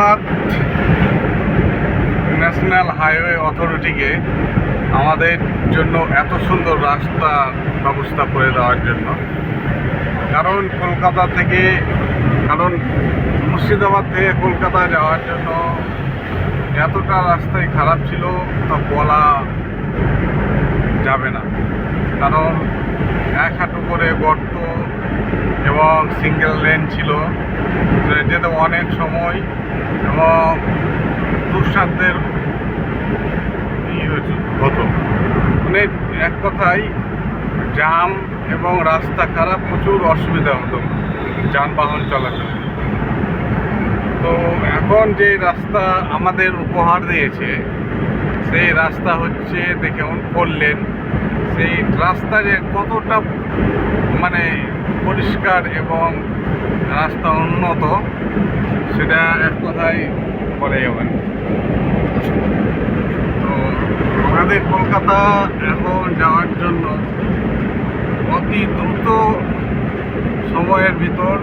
ধন্যবাদ। National highway অথরিটিকে আমাদের জন্য এত সুন্দর রাস্তার ব্যবস্থা করে দেওয়ার জন্য। কারণ কলকাতা থেকে, কারণ মুর্শিদাবাদ থেকে কলকাতা যাওয়ার জন্য এতটা রাস্তাই খারাপ ছিল, তা বলা যাবে না। কারণ এক হাঁটু করে গর্ত এবং সিঙ্গেল লেন ছিল। যেতে অনেক সময় এবং দুঃসাধ্যের হতো। মানে এক কথায় জাম এবং রাস্তা খারাপ প্রচুর অসুবিধা হতো যানবাহন চলাচল। তো এখন যে রাস্তা আমাদের উপহার দিয়েছে সেই রাস্তা হচ্ছে দেখুন করলেন সেই রাস্তা যে কতটা মানে পরিষ্কার এবং রাস্তা উন্নত, সেটা এক কথায় বলে যাবেন তো আমাদের কলকাতা এখন যাওয়ার জন্য অতি দ্রুত সময়ের ভিতর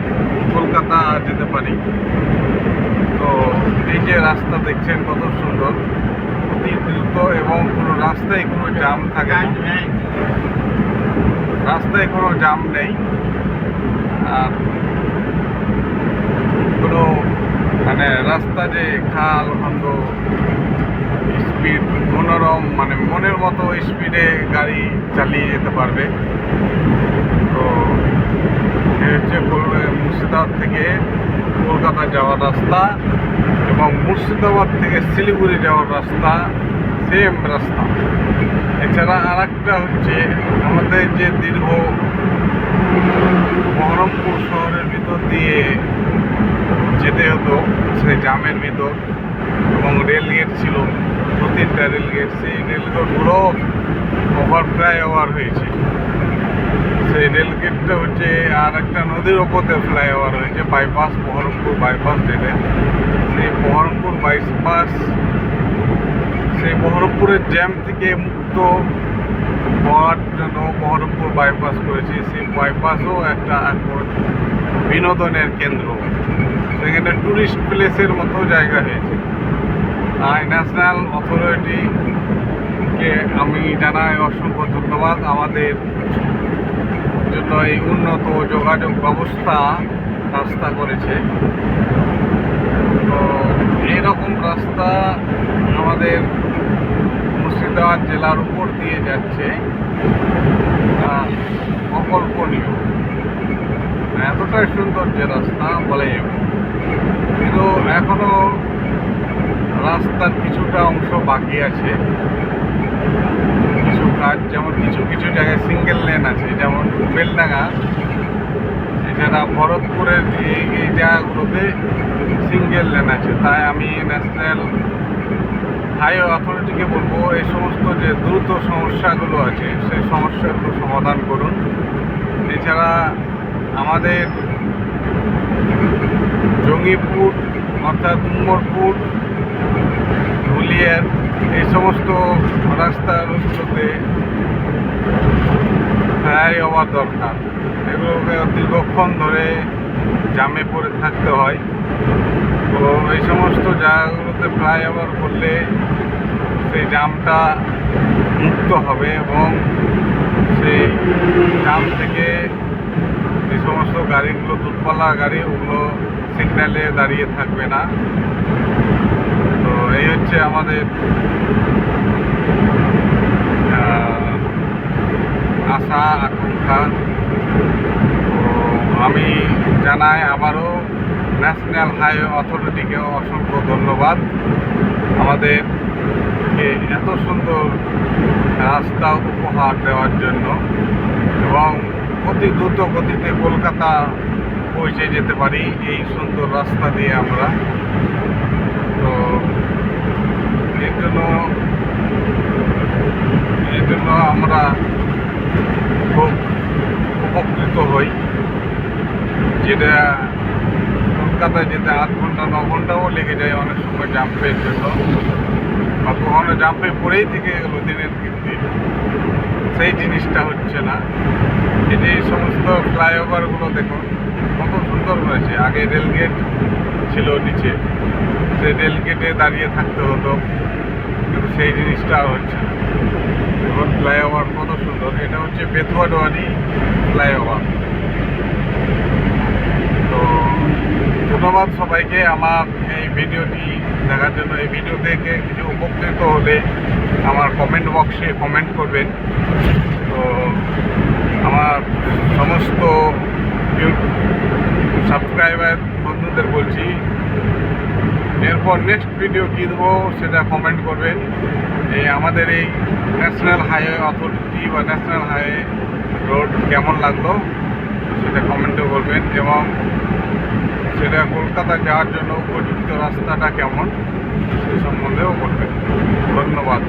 কলকাতা যেতে পারি। তো এই যে রাস্তা দেখছেন কত সুন্দর। অতি দ্রুত এবং কোনো রাস্তায় কোনো জাম থাকে না। রাস্তায় কোনো জাম নেই। আর কোনো মানে রাস্তা যে খাল খন্দ স্পিড মনোরম মানে মনের মতো স্পিডে গাড়ি চালিয়ে যেতে পারবে। তো এ হচ্ছে মুর্শিদাবাদ থেকে কলকাতা যাওয়ার রাস্তা। এবং মুর্শিদাবাদ থেকে শিলিগুড়ি যাওয়ার রাস্তা সেম রাস্তা। এছাড়া আর একটা হচ্ছে আমাদের যে দীর্ঘ বহরমপুর শহরের ভিতর দিয়ে যেতে হতো, সেই জামের ভিতর এবং রেলগেট ছিল। দু তিনটা রেল গেট সেই রেল গেটগুলো ওভার ফ্লাইওভার হয়েছে। সেই রেল গেটটা হচ্ছে, আর একটা নদীর ওপর দিয়ে ফ্লাইওভার হয়েছে বাইপাস বহরমপুর বাইপাস যেটা সেই বহরমপুর বাইপাস সেই বহরমপুরের জ্যাম থেকে মুক্ত হওয়ার জন্য বহরমপুর বাইপাস করেছে। সেই বাইপাসও একটা বিনোদনের কেন্দ্র। সেখানে টুরিস্ট প্লেসের মতো জায়গা হয়েছে। তাই ন্যাশনাল অথরিটিকে আমি জানাই অসংখ্য ধন্যবাদ। আমাদের এই উন্নত যোগাযোগ ব্যবস্থা রাস্তা করেছে। তো এইরকম রাস্তা আমাদের মুর্শিদাবাদ জেলার উপর দিয়ে যাচ্ছে। অকল্পনীয়। এতটাই সুন্দর যে রাস্তা বলে কিন্তু এখনও রাস্তার কিছুটা অংশ বাকি আছে। কাজ, যেমন কিছু কিছু জায়গায় সিঙ্গেল লেন আছে, যেমন বেলডাঙ্গা। এছাড়া ভরতপুরের এই এই জায়গাগুলোতে সিঙ্গেল লেন আছে। তাই আমি ন্যাশনাল হাইওয়ে অথরিটিকে বলব, এই সমস্ত যে দ্রুত সমস্যাগুলো আছে, সেই সমস্যাগুলো সমাধান করুন। এছাড়া আমাদের জঙ্গিপুর অর্থাৎ উমরপুর, ধুলিয়ার এই সমস্ত রাস্তাগুলোতে ফ্লাই হওয়ার দরকার। এগুলোকে দীর্ঘক্ষণ ধরে জামে পড়ে থাকতে হয়। তো এই সমস্ত জায়গাগুলোতে ফ্লাইওভার করলে সেই জামটা মুক্ত হবে এবং সেই জাম থেকে যে সমস্ত গাড়িগুলো দূরপাল্লা গাড়ি ওগুলো সিগন্যালে দাঁড়িয়ে থাকবে না। এই হচ্ছে আমাদের আশা আকাঙ্ক্ষা আমি জানাই আবারও ন্যাশনাল হাইওয়ে অথরিটিকে অসংখ্য ধন্যবাদ। আমাদের এত সুন্দর রাস্তা উপহার দেওয়ার জন্য এবং অতি দ্রুত গতিতে কলকাতা পৌঁছে যেতে পারি এই সুন্দর রাস্তা দিয়ে আমরা তো এর জন্য এর জন্য আমরা খুব উপকৃত হই যেটা কলকাতায় যেতে আধ ঘণ্টা, ন ঘন্টাও লেগে যায় অনেক সময় জাম্পের জন্য। বা কখনো জাম্পে পড়েই থেকে গেলো দিনের দিন সেই জিনিসটা হচ্ছে না। এই সমস্ত ফ্লাইওভারগুলো দেখুন কত সুন্দর হয়েছে। আগে রেলগেট ছিল নিচে সেই রেলগেটে দাঁড়িয়ে থাকতে হতো, কিন্তু সেই জিনিসটা হচ্ছে না। এখন ফ্লাইওভার কত সুন্দর। এটা হচ্ছে বেতুয়াডোয়ারি ফ্লাইওভার তো ধন্যবাদ সবাইকে আমার এই ভিডিওটি দেখার জন্য। এই ভিডিও থেকে কিছু উপকৃত হলে আমার কমেন্ট বক্সে কমেন্ট করবেন। তো আমার সমস্ত সাবস্ক্রাইবার বন্ধুদের বলছি, এরপর নেক্সট ভিডিও কী দেবো সেটা কমেন্ট করবেন। এই আমাদের এই ন্যাশনাল হাইওয়ে অথরিটি বা ন্যাশনাল হাইওয়ে রোড কেমন লাগল সেটা কমেন্টও করবেন এবং সেটা কলকাতা যাওয়ার জন্য উপযুক্ত রাস্তাটা কেমন? সে সম্বন্ধেও বলবেন। ধন্যবাদ।